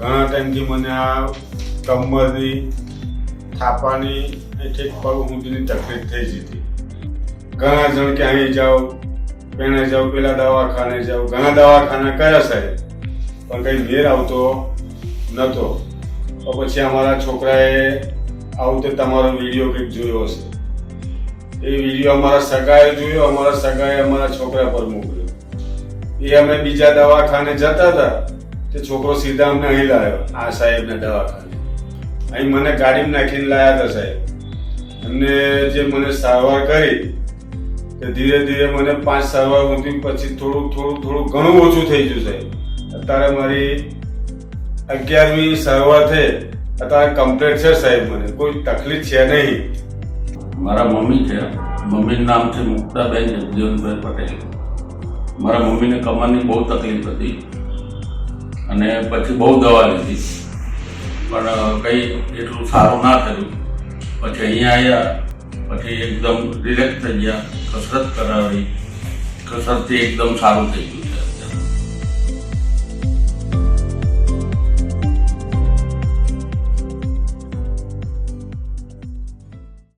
ઘણા ટાઈમથી મને આ કમરની થાપાની ઠેક પગ ઊંધીની તકલીફ થઈ જતી. ઘણા જણ કે અહીં જાઓ પેણે જાઓ, પેલા દવાખાને જાઓ. ઘણા દવાખાના કર્યા સાહેબ, પણ કંઈ મેર આવતો નહોતો તો પછી અમારા છોકરાએ આવું તે તમારો વીડિયો કંઈક જોયો હશે. એ વીડિયો અમારા સગાએ જોયો, અમારા સગાએ અમારા છોકરા પર મોકલ્યો. એ અમે બીજા દવાખાને જતા હતા. તે છોકરો સીધા અમને અહીં લાવ્યો આ સાહેબના દવાખાને અહીં મને ગાડીમાં નાખીને લાવ્યા હતા સાહેબ. એમને જે મને સારવાર કરી, તે ધીરે ધીરે મને પાંચ સારવાર ઊંધી પછી થોડું થોડું થોડું ઘણું ઓછું થઈ ગયું સાહેબ. અત્યારે મારી અગિયારમી સારવાર થઈ અત્યારે કમ્પ્લેટ છે સાહેબ મને. કોઈ તકલીફ છે નહીં. મારા મમ્મી છે. મમ્મીનું નામ છે મુક્તાબેન જગજીવનભાઈ પટેલ. મારા મમ્મીને કમરની બહુ તકલીફ હતી. અને પછી બહુ દવા લીધી. પણ કંઈ એટલું સારું ના થયું. પછી અહીંયા આવ્યા પછી એકદમ રિલેક્સ થઈ ગયા, કસરત કરાવી. કસરતથી એકદમ સારું થઈ ગયું.